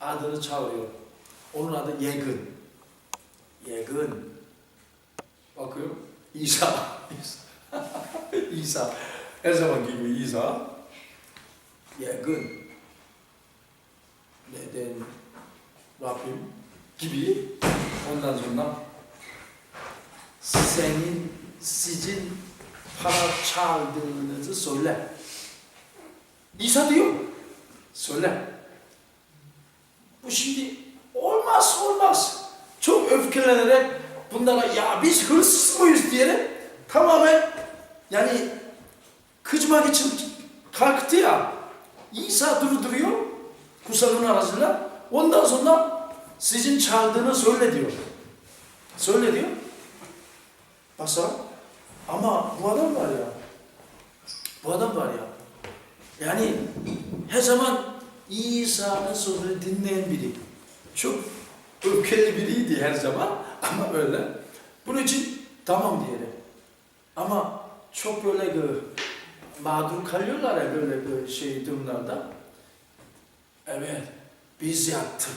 adını çağırıyor. Onun adı Yegın. Yegın. Bakıyorum. İsa. İsa. Her zaman gibi İsa. Yegın. Neden Rabbim gibi ondan sonra senin sizin para çaldığınızı söyle. İsa diyor. Söyle. Bu şimdi olmaz olmaz. Çok öfkelenerek bunlara ya biz hırsız mıyız diyerek tamamen yani kıcmak için kalktı ya. İsa durduruyor kusalın arasında. Ondan sonra sizin çaldığını söyle diyor. Söyle diyor. Basa. Ama bu adam var ya. Bu adam var ya. Yani her zaman İsa'nın sözünü dinleyen biri. Çok öfkeli biriydi her zaman ama öyle. Bunun için tamam diyelim. Ama çok böyle mağdur kalıyorlar ya böyle bir şey durumlarda. Evet, biz yaptık.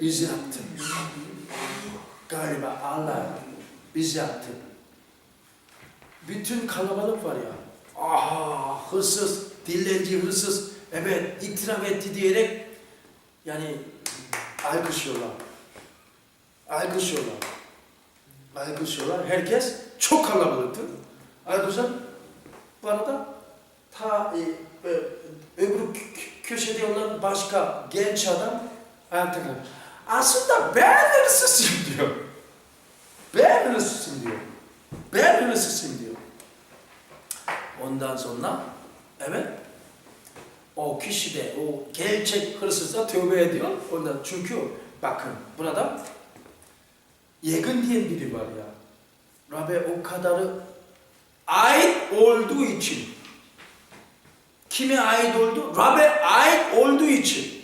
Biz yaptık. Galiba Allah biz yaptık. Bütün kalabalık var ya. Aha hırsız, dillenci hırsız. Evet itiraf etti diyerek yani alkışlıyorlar. Alkışlıyorlar. Alkışlıyorlar. Herkes çok kalabalıktı. Alkışlar. Bu arada ta e, e, öbür kö- köşede olan başka genç adam ayakta kalıyor. Aslında ben hırsızım diyor. Ben hırsızım diyor. Ben hırsızım diyor. Ondan sonra evet o kişi de o gerçek hırsıza tövbe ediyor. Ondan çünkü bakın burada yakın diyen biri var ya. Rabbe o kadarı ait olduğu için kime ait oldu? Rabbe ait olduğu için.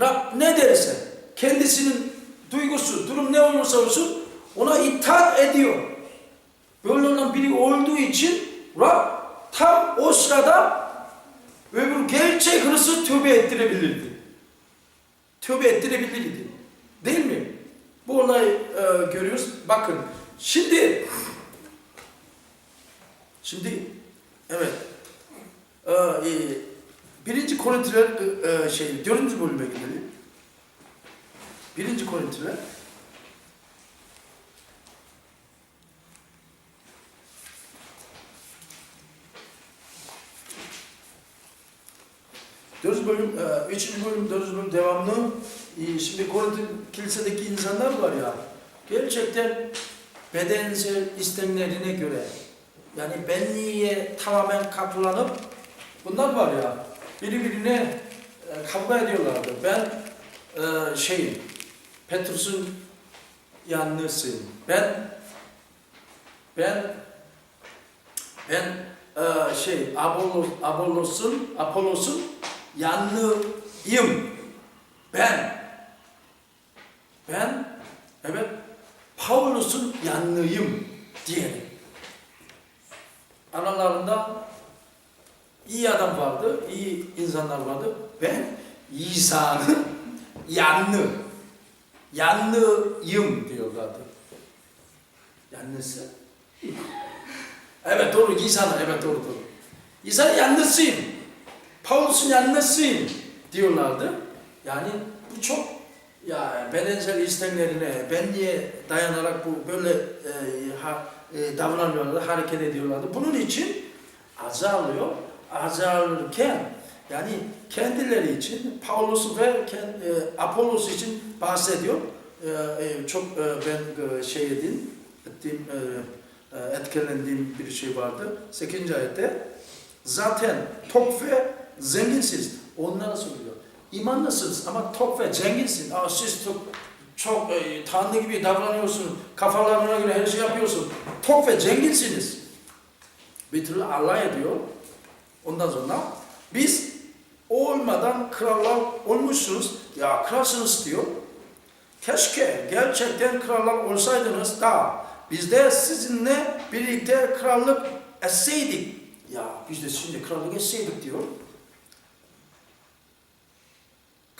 Rab ne derse kendisinin duygusu, durum ne olursa olsun ona itaat ediyor. Böyle olan biri olduğu için Rab tam o sırada öbür gerçek hırsı tövbe ettirebilirdi. Tövbe ettirebilirdi. Değil mi? Bu olayı e, görüyoruz. Bakın şimdi şimdi evet e, e, birinci Korintiler e, e, şey dördüncü bölüme gidelim. Birinci Korintiler 3. bölüm, 4. bölüm devamlı. E, şimdi Korintin kilisedeki insanlar var ya, gerçekten bedensel istemlerine göre, yani benliğe tamamen kapılanıp, bunlar var ya, birbirine e, kavga ediyorlardı. Ben e, şeyim, Petrus'un yanlısıyım. Ben, ben, ben e, şey, Apollos, Apollos'un, Apollos'un yanlıyım. Ben, ben, evet, Paulus'un yanlıyım diyelim. Aralarında iyi adam vardı, iyi insanlar vardı. Ben İsa'nın yanlı, yanlıyım diyorlardı. Yanlısı? Evet doğru İsa'nın, evet doğru doğru. İsa'nın yanlısıyım. Paulus'un yanlısıyım diyorlardı. Yani bu çok ya bedensel istemlerine, benliğe dayanarak bu böyle e, ha, e, davranıyorlardı, hareket ediyorlardı. Bunun için azalıyor. Azalırken yani kendileri için Paulus ve e, Apollos için bahsediyor. E, e, çok e, ben e, şey edin, ettiğim, e, e, etkilendiğim bir şey vardı. 8. ayette zaten tok ve zenginsiz. Onlara söylüyor. İmanlısınız ama tok ve zenginsin. Aa, siz çok, çok e, tanrı gibi davranıyorsun. Kafalarına göre her şey yapıyorsun. Tok ve zenginsiniz. Bir türlü Allah ediyor. Ondan sonra biz olmadan krallar olmuşsunuz. Ya kralsınız diyor. Keşke gerçekten krallar olsaydınız da biz de sizinle birlikte krallık etseydik. Ya biz de şimdi krallık etseydik diyor.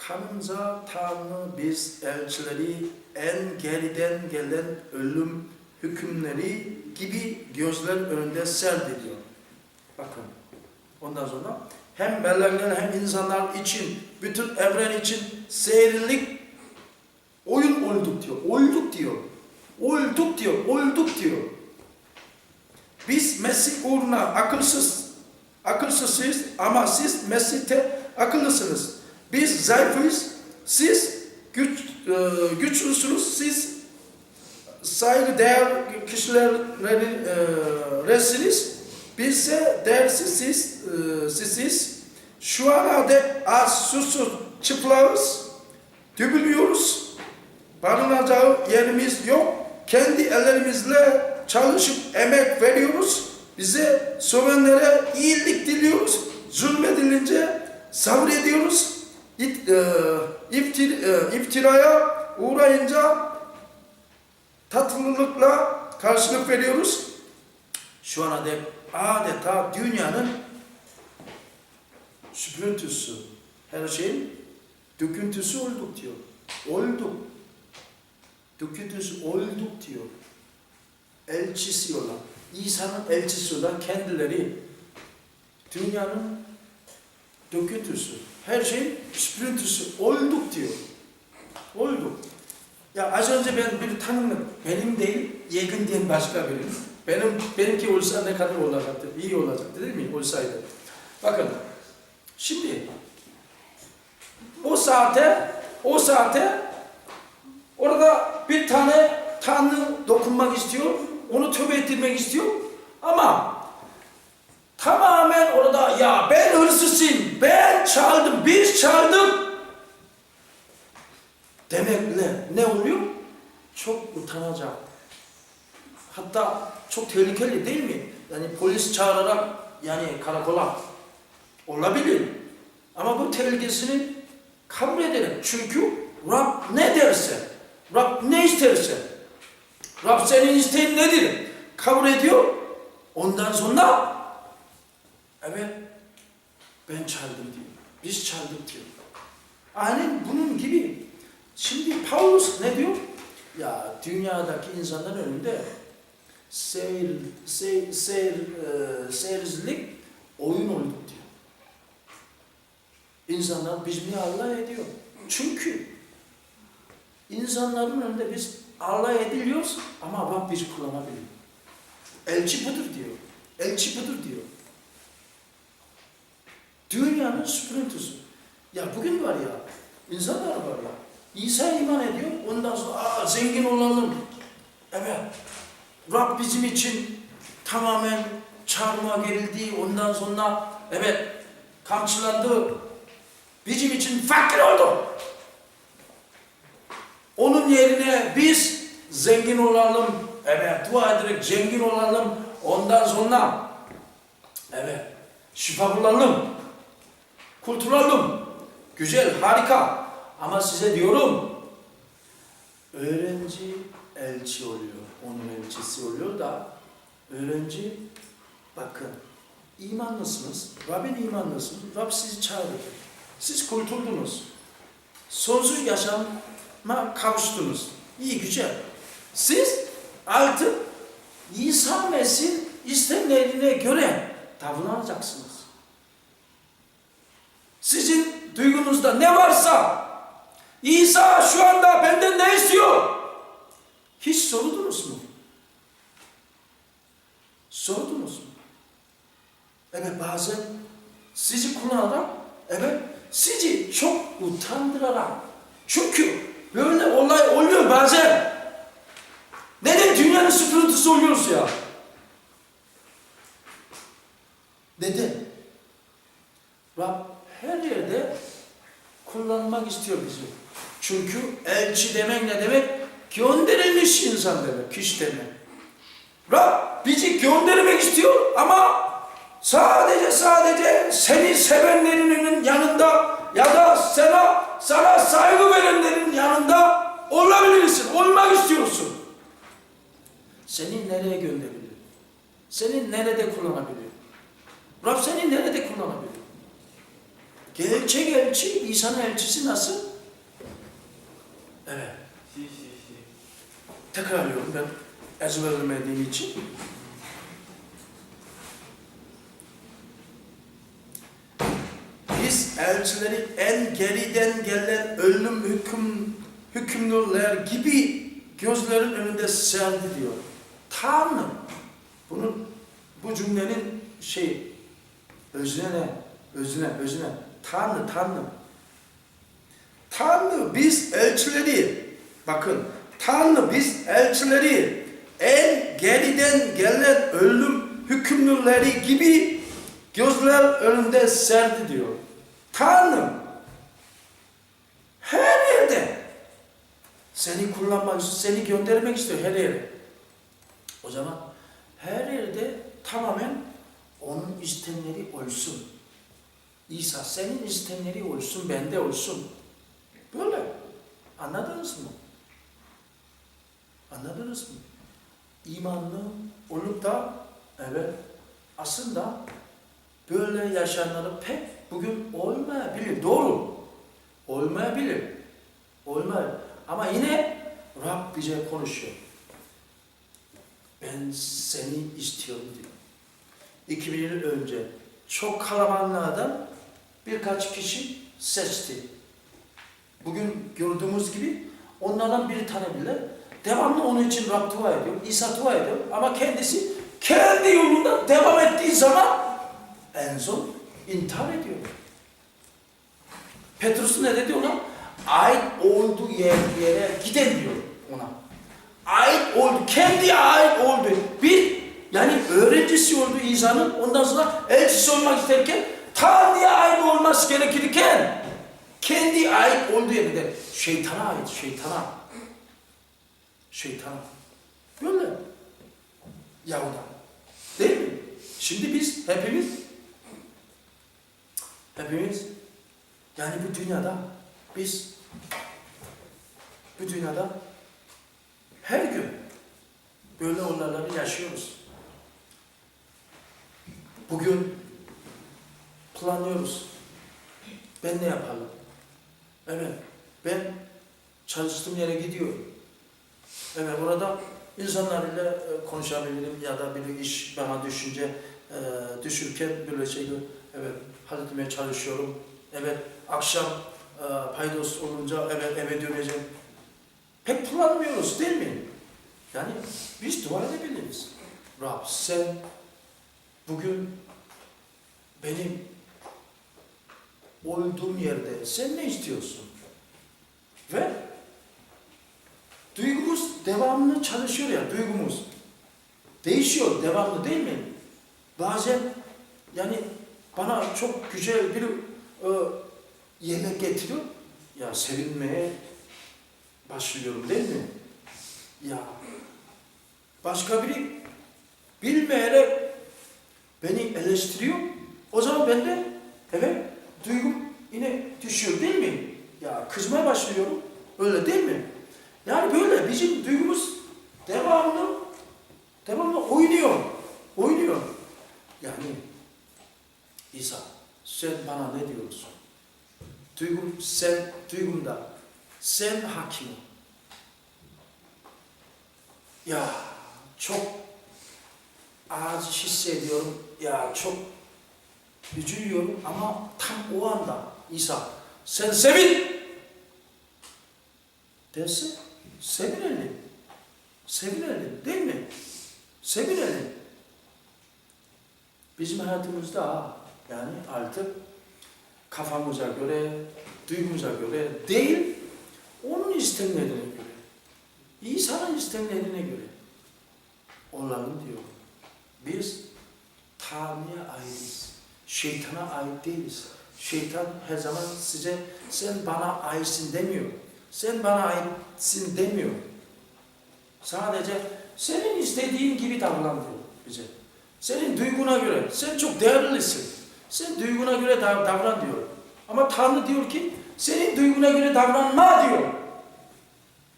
Kanımıza Tanrı biz elçileri en geriden gelen ölüm hükümleri gibi gözler önünde serdediyor. Bakın. Ondan sonra hem melekler hem insanlar için, bütün evren için seyirlik oyun olduk diyor. Olduk diyor. Olduk diyor. Olduk diyor. Biz Mesih uğruna akılsız, akılsızız ama siz Mesih'te akıllısınız. Biz zayıfız, siz güç, e, güçlüsünüz, siz saygı değer kişilerin e, resiniz. Bizse değersiz siz, e, siziz. Şu ana dek az, susuz, çıplağız, dübülüyoruz. Barınacağı yerimiz yok. Kendi ellerimizle çalışıp emek veriyoruz. Bize sövenlere iyilik diliyoruz. Zulmedilince sabrediyoruz. İt, e, iftir, e, iftiraya uğrayınca tatlılıkla karşılık veriyoruz. Şu ana adeta dünyanın süprüntüsü, her şeyin döküntüsü olduk diyor. Olduk. Döküntüsü olduk diyor. Elçisi olan, İsa'nın elçisi olan kendileri dünyanın döküntüsü, her şeyin süprüntüsü olduk diyor. Olduk. Ya az önce ben bir tanımladım. Benim değil, yakın diyen başka biri. Benim, benimki olsa ne kadar olacaktı? İyi olacaktı değil mi? Olsaydı. Bakın, şimdi o saate, o saate orada bir tane Tanrı dokunmak istiyor, onu tövbe ettirmek istiyor ama tamamen orada ya ben hırsızım, ben çaldım, biz çaldık demekle ne oluyor? Çok utanacak. Hatta çok tehlikeli değil mi? Yani polis çağırarak yani karakola olabilir. Ama bu tehlikesini kabul edelim. Çünkü Rab ne derse, Rab ne isterse, Rab senin isteğin nedir? Kabul ediyor. Ondan sonra evet ben çaldım diyor. Biz çaldık diyor. Aynen bunun gibi. Şimdi Paulus ne diyor? Ya dünyadaki insanların önünde seyir, seyir, seyir, e, seyircilik oyun oldu diyor. İnsanlar biz mi Allah ediyor? Çünkü insanların önünde biz Allah ediliyoruz ama Rab bizi kullanabiliyor. Elçi budur diyor. Elçi budur diyor. Dünyanın süprüntüsü. Ya bugün var ya, insanlar var ya, İsa iman ediyor, ondan sonra Aa, zengin olalım. Evet, Rab bizim için tamamen çarmıha gerildi, ondan sonra evet kamçılandı, bizim için fakir oldu. Onun yerine biz zengin olalım, evet dua ederek zengin olalım, ondan sonra evet şifa bulalım, kurtulalım. Güzel, harika. Ama size diyorum, öğrenci elçi oluyor. Onun elçisi oluyor da, öğrenci, bakın, imanlısınız, Rabbin imanlısınız, Rab sizi çağırdı. Siz kurtuldunuz. Sonsuz yaşama kavuştunuz. İyi, güzel. Siz artık İsa Mesih istemlerine göre davranacaksınız. Sizin duygunuzda ne varsa İsa şu anda benden ne istiyor? Hiç sordunuz mu? Sordunuz mu? Evet bazen sizi kullanarak evet sizi çok utandırarak çünkü böyle olay oluyor bazen neden dünyanın süpürüntüsü oluyoruz ya? Neden? Rab yerde kullanmak istiyor bizi. Çünkü elçi demek ne demek? Gönderilmiş insan demek, kişi demek. Rab bizi göndermek istiyor ama sadece sadece seni sevenlerinin yanında ya da sana sana saygı verenlerin yanında olabilirsin, olmak istiyorsun. Seni nereye gönderebilir? Seni nerede kullanabilir? Rab seni nerede kullanabilir? Gerçek elçi, İsa'nın elçisi nasıl? Evet. Tekrarlıyorum ben ezberlemediğim için. Biz elçileri en geriden gelen ölüm hüküm, hükümlüler gibi gözlerin önünde serdi diyor. Tanrı. Bunun bu cümlenin şey özüne ne? Özüne, özüne. Tanrı, Tanrı. Tanrı biz elçileri bakın Tanrı biz elçileri en geriden gelen ölüm hükümlüleri gibi gözler önünde serdi diyor. Tanrı her yerde seni kullanmak istiyor, seni göndermek istiyor her yere. O zaman her yerde tamamen onun istenleri olsun. İsa senin istenleri olsun, bende olsun. Böyle. Anladınız mı? Anladınız mı? İmanlı olup da evet aslında böyle yaşayanları pek bugün olmayabilir. Doğru. Olmayabilir. Olmayabilir. Ama yine Rab bize konuşuyor. Ben seni istiyorum diyor. 2000 yıl önce çok kalabalıklardan birkaç kişi seçti. Bugün gördüğümüz gibi onlardan bir tane bile devamlı onun için Rab dua ediyor, İsa dua ediyor ama kendisi kendi yolunda devam ettiği zaman en son intihar ediyor. Petrus ne dedi ona? Ait olduğu yer, yere giden diyor ona. Ait oldu, kendi ait oldu. Bir, yani öğrencisi oldu İsa'nın, ondan sonra elçisi olmak isterken Tanrı'ya ait olması gerekirken kendi ait olduğu yerde şeytana ait, şeytana. Şeytana. Böyle. Yahuda. Değil mi? Şimdi biz hepimiz hepimiz yani bu dünyada biz bu dünyada her gün böyle olayları yaşıyoruz. Bugün planlıyoruz. Ben ne yapalım? Evet, ben çalıştığım yere gidiyorum. Evet, orada insanlarla e, konuşabilirim ya da bir iş bana düşünce e, düşürken böyle şey evet halletmeye çalışıyorum. Evet, akşam e, paydos olunca evet eve döneceğim. Pek planlamıyoruz değil mi? Yani biz dua edebiliriz. Rab sen bugün benim olduğum yerde sen ne istiyorsun? Ve duygumuz devamlı çalışıyor ya, duygumuz. Değişiyor devamlı değil mi? Bazen yani bana çok güzel bir e, yemek getiriyor. Ya sevinmeye başlıyorum değil mi? Ya başka biri bilmeyerek beni eleştiriyor. O zaman ben de evet duygum yine düşüyor değil mi? Ya kızmaya başlıyorum. Öyle değil mi? Yani böyle bizim duygumuz devamlı devamlı oynuyor. Oynuyor. Yani İsa sen bana ne diyorsun? Duygum sen duygumda sen hakim. Ya çok ağır hissediyorum. Ya çok üzülüyorum ama tam o anda İsa sen sevin derse sevinelim. Sevinelim değil mi? Sevinelim. Bizim hayatımızda ha, yani artık kafamıza göre, duygumuza göre değil, onun istemlerine göre, İsa'nın istemlerine göre olalım diyor. Biz Tanrı'ya aitiz. Şeytana ait değiliz. Şeytan her zaman size sen bana aitsin demiyor. Sen bana aitsin demiyor. Sadece senin istediğin gibi davran diyor bize. Senin duyguna göre, sen çok değerlisin. Sen duyguna göre dav- davran diyor. Ama Tanrı diyor ki, senin duyguna göre davranma diyor.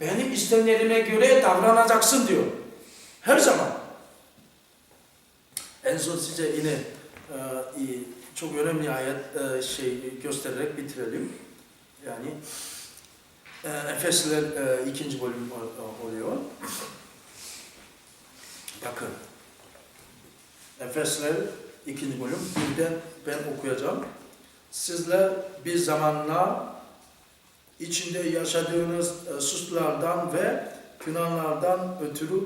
Benim istemlerime göre davranacaksın diyor. Her zaman. En son size yine çok önemli ayet e, şey göstererek bitirelim. Yani e, Efesliler e, ikinci bölüm ol- oluyor. Bakın. Efesler ikinci bölüm. Birden ben okuyacağım. Sizler bir zamanlar içinde yaşadığınız suçlardan ve günahlardan ötürü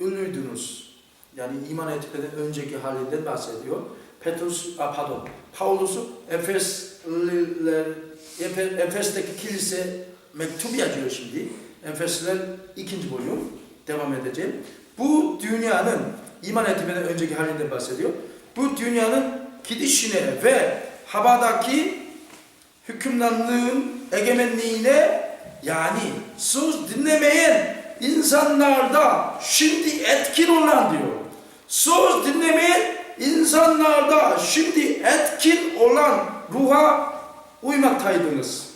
ölüydünüz. Yani iman etmeden önceki halinden bahsediyor. Petrus, a, pardon, Paulus'u Efesliler, Efe, Efes'teki kilise mektup yazıyor şimdi. Efesliler ikinci bölüm. Devam edeceğim. Bu dünyanın iman etmeden önceki halinden bahsediyor. Bu dünyanın gidişine ve havadaki hükümranlığın egemenliğine yani söz dinlemeyen insanlarda şimdi etkin olan diyor. Söz dinlemeyen insanlarda şimdi etkin olan ruha uymaktaydınız.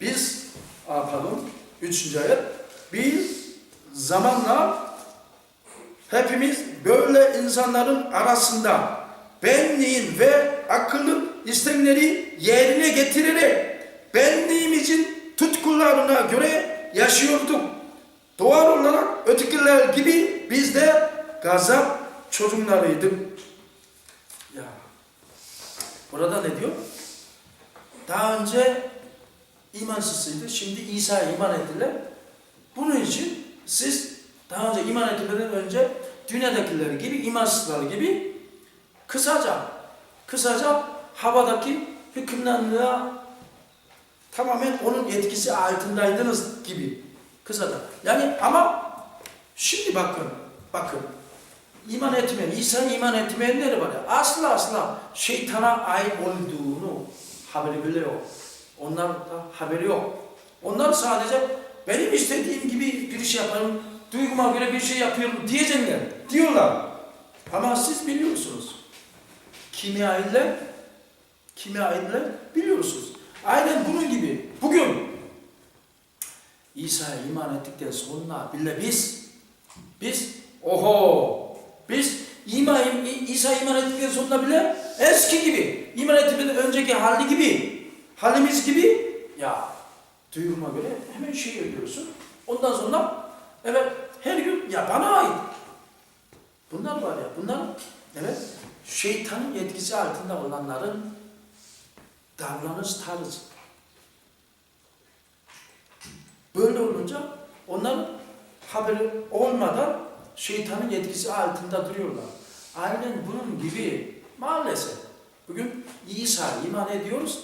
Biz, pardon, üçüncü ayet, biz zamanla hepimiz böyle insanların arasında benliğin ve akılın istemleri yerine getirerek benliğimizin tutkularına göre yaşıyorduk. Doğal olarak ötekiler gibi biz de gazap çocuklarıydık. Burada ne diyor? Daha önce imansızıydı. Şimdi İsa'ya iman ettiler. Bunun için siz daha önce iman etmeden önce dünyadakiler gibi, imansızlar gibi kısaca, kısaca havadaki hükümranlığa tamamen onun etkisi altındaydınız gibi. Kısaca. Yani ama şimdi bakın, bakın. İman etmeyen, İsa'ya iman etmeyenler var ya, asla asla şeytana ait olduğunu haberi bile yok. Onlar da haberi yok. Onlar sadece benim istediğim gibi bir şey yaparım, duyguma göre bir şey yapıyorum diyecekler, diyorlar. Ama siz biliyorsunuz. Kime aitler? Kime aitler? Biliyorsunuz. Aynen bunun gibi. Bugün İsa'ya iman ettikten sonra bile biz, biz, oho, biz iman, İsa'ya iman ettikten sonra bile eski gibi, iman etmeden önceki hali gibi, halimiz gibi, ya duyguma göre hemen şey yapıyorsun. Ondan sonra evet her gün ya bana ait. Bunlar var ya, bunlar evet şeytanın etkisi altında olanların davranış tarzı. Böyle olunca onların haberi olmadan şeytanın etkisi altında duruyorlar. Aynen bunun gibi maalesef bugün İsa iman ediyoruz.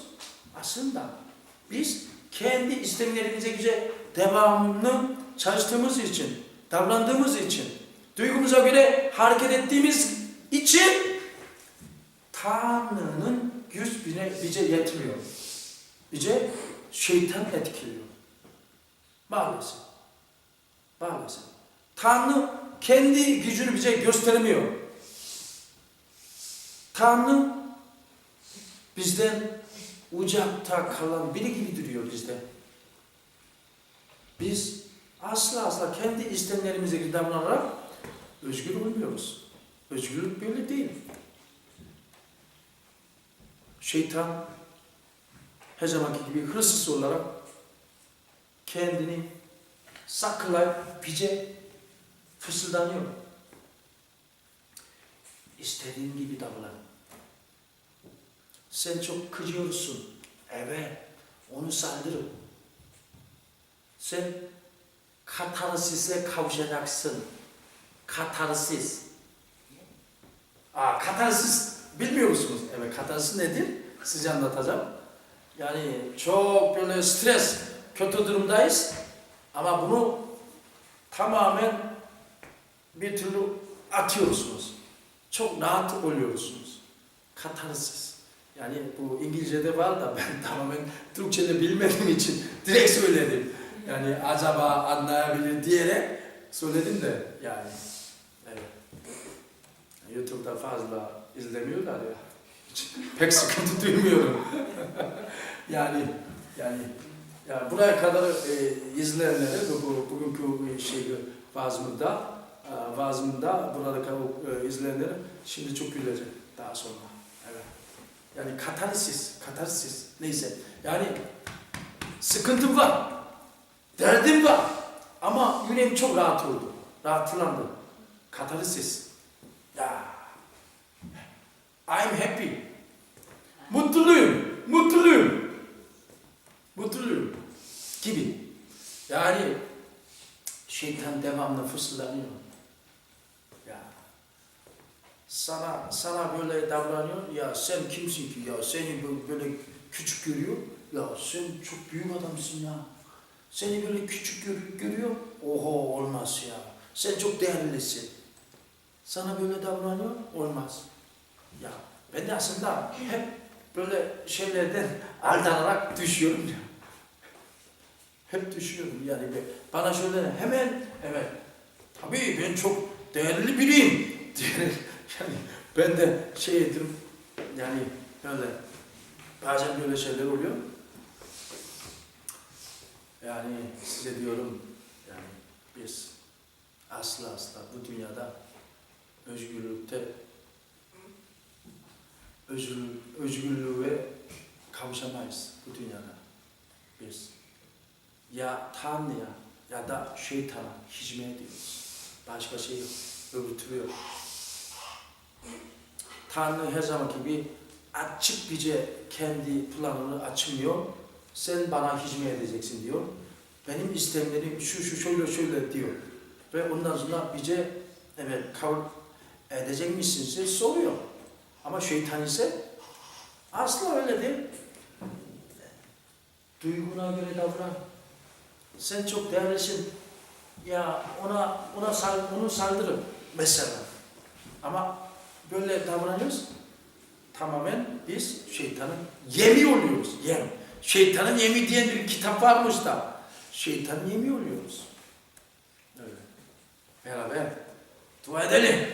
Aslında biz kendi istemlerimize göre devamlı çalıştığımız için, davrandığımız için, duygumuza göre hareket ettiğimiz için Tanrı'nın güç bize, bize yetmiyor. Bize şeytan etkiliyor. Maalesef. Maalesef. Tanrı kendi gücünü bize gösteremiyor. Tanrı bizden uzakta kalan biri gibi duruyor bizde. Biz asla asla kendi istemlerimize göre davranarak özgür olmuyoruz. Özgürlük böyle değil. Şeytan her zamanki gibi hırsız olarak kendini saklayıp bize fısıldanıyor. İstediğin gibi davran. Sen çok kızıyorsun. Evet, onu saldırın. Sen katarsise kavuşacaksın. Katarsis. Aa, katarsis bilmiyor musunuz? Evet, katarsis nedir? Size anlatacağım. Yani çok böyle stres, kötü durumdayız. Ama bunu tamamen bir türlü atıyorsunuz. Çok rahat oluyorsunuz. Katarsis. Yani bu İngilizce'de var da ben tamamen Türkçe'de bilmediğim için direkt söyledim. Yani acaba anlayabilir diyerek söyledim de yani. Evet. YouTube'da fazla izlemiyorlar ya. Hiç Pek sıkıntı duymuyorum. yani yani ya buraya kadar e, izleyenlere bu, bu bugünkü şey vaazımda e, vaazımda burada e, izleyenlere şimdi çok gülecek daha sonra. Evet. Yani katarsis, katarsis neyse. Yani sıkıntım var. Derdim var. Ama yüreğim çok rahat oldu. Rahatlandı. Katarsis. Ya. I'm happy. Mutluyum. Mutluyum. Mutluyum. Gibi. Yani şeytan devamlı fısıldanıyor. Sana sana böyle davranıyor. Ya sen kimsin ki ya? Seni böyle küçük görüyor. Ya sen çok büyük adamsın ya. Seni böyle küçük gör- görüyor. Oho olmaz ya. Sen çok değerlisin. Sana böyle davranıyor. Olmaz. Ya ben de aslında hep böyle şeylerden aldanarak düşüyorum. Hep düşüyorum yani. Bana şöyle hemen evet tabii ben çok değerli biriyim yani ben de şey ederim yani böyle bazen böyle şeyler oluyor. Yani size diyorum yani biz asla asla bu dünyada özgürlükte özgür, özgürlüğe kavuşamayız bu dünyada biz. Ya Tanrı'ya ya da şeytana hizmet ediyoruz. Başka şey yok. Öbür türlü yok. Tanrı her zaman gibi açık bize kendi planını açmıyor. Sen bana hizmet edeceksin diyor. Benim istemlerim şu şu şöyle şöyle diyor. Ve ondan sonra bize evet kabul edecek misin size soruyor. Ama şeytan ise asla öyle değil. Duyguna göre davran. Sen çok değerlisin. Ya ona ona sal, onu saldırın mesela. Ama böyle davranıyoruz. Tamamen biz şeytanın yemi oluyoruz. Yem. Şeytanın yemi diyen bir kitap varmış da. Şeytanın yemi oluyoruz. Öyle. Beraber dua edelim.